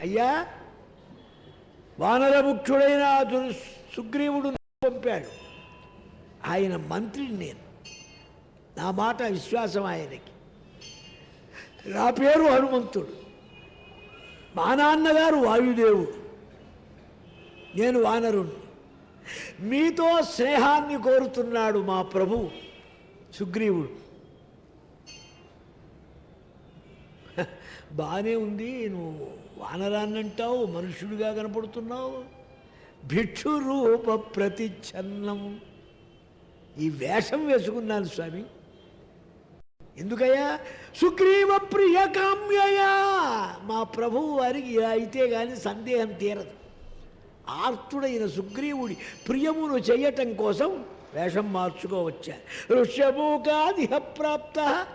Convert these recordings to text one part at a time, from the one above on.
అయ్యా వానర ముఖ్యుడైన సుగ్రీవుడు పంపాడు. ఆయన మంత్రిని నేను. నా మాట విశ్వాసం ఆయనకి. నా పేరు హనుమంతుడు. మా నాన్నగారు వాయుదేవుడు. నేను వానరుణ్ణి. మీతో స్నేహాన్ని కోరుతున్నాడు మా ప్రభు సుగ్రీవుడు. బాగానే ఉంది నువ్వు వానరాన్నంటావు మనుషుడిగా కనపడుతున్నావు. భిక్షు రూప ప్రతిచ్ఛన్నం. ఈ వేషం వేసుకున్నాను స్వామి. ఎందుకయ్యా? సుగ్రీవ ప్రియ కామ్యయా. మా ప్రభువు వారికి ఇలా అయితే కానీ సందేహం తీరదు. ఆర్తుడైన సుగ్రీవుడి ప్రియమును చెయ్యటం కోసం వేషం మార్చుకోవచ్చా. ఋషభూకాదిహ ప్రాప్త.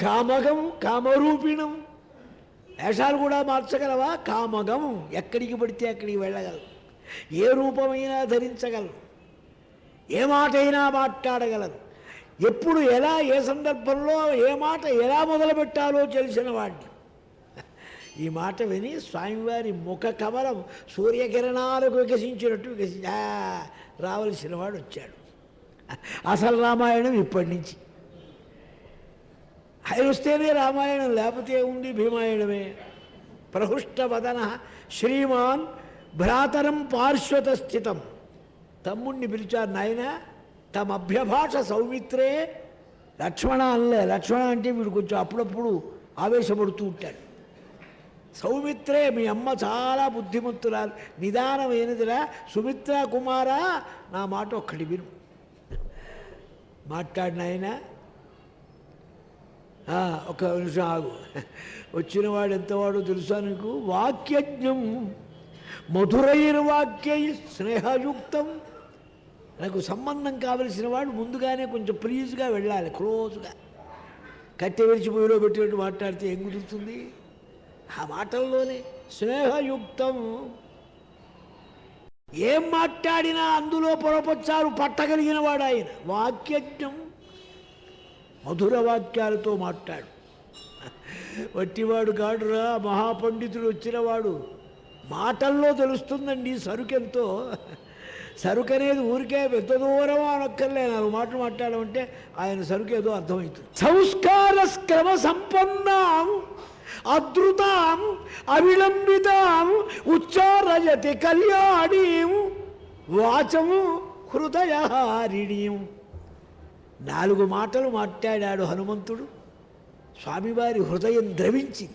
కామగం కామరూపిణం. వేషాలు కూడా మార్చగలవా? కామగం. ఎక్కడికి పడితే అక్కడికి వెళ్ళగలవు. ఏ రూపమైనా ధరించగలరు ఏ మాట అయినా మాట్లాడగలరు ఎప్పుడు ఎలా ఏ సందర్భంలో ఏ మాట ఎలా మొదలుపెట్టాలో తెలిసిన వాడిని. ఈ మాట విని స్వామివారి ముఖ కమలం సూర్యకిరణాలకు వికసించినట్టు వికసించి రావలసిన వాడు వచ్చాడు. అసలు రామాయణం ఇప్పటి నుంచి. ఆయన వస్తేనే రామాయణం లేకపోతే ఉంది భీమాయణమే? ప్రహుష్టవదన శ్రీమాన్ భ్రాతరం పార్శ్వత స్థితం. తమ్ముణ్ణి పిలిచారు నాయన తమ అభ్యభాష సౌమిత్రే. లక్ష్మణ అనలే లక్ష్మణ అంటే వీడు కొంచెం అప్పుడప్పుడు ఆవేశపడుతూ ఉంటాడు. సౌమిత్రే మీ అమ్మ చాలా బుద్ధిమంతురాలు నిదానమైనదిరా సుమిత్ర కుమారా? నా మాట ఒక్కటి విను. మాట్లాడినాయన ఒక నిమిషం ఆగు. వచ్చిన వాడు ఎంతవాడో తెలుసా నీకు? వాక్యజ్ఞం. మధురైర్వాక్యై స్నేహయుక్తం. నాకు సంబంధం కావలసిన వాడు ముందుగానే కొంచెం ప్లీజ్గా వెళ్ళాలి క్లోజ్గా కట్టె విరిచి పొయ్యిలో పెట్టినట్టు మాట్లాడితే ఏం కుదురుతుంది? ఆ మాటల్లోనే స్నేహయుక్తం. ఏం మాట్లాడినా అందులో పొరపచ్చారు పట్టగలిగిన వాడు ఆయన. వాక్యజ్ఞం. మధుర వాక్యాలతో మాట్లాడు. వట్టివాడు కాడురా మహాపండితుడు వచ్చినవాడు. మాటల్లో తెలుస్తుందండి సరుకెంతో. సరుకు అనేది ఊరికే పెద్ద దూరం అనొక్కర్లే నాలుగు మాటలు మాట్లాడమంటే ఆయన సరుకు ఏదో అర్థమవుతుంది. సంస్కార క్రమ సంపన్నాం అద్రుతాం అవిలంబితాం ఉచ్చారయతి కళ్యాణీం వాచము హృదయహారిణీం. నాలుగు మాటలు మాట్లాడాడు హనుమంతుడు. స్వామివారి హృదయం ద్రవించింది.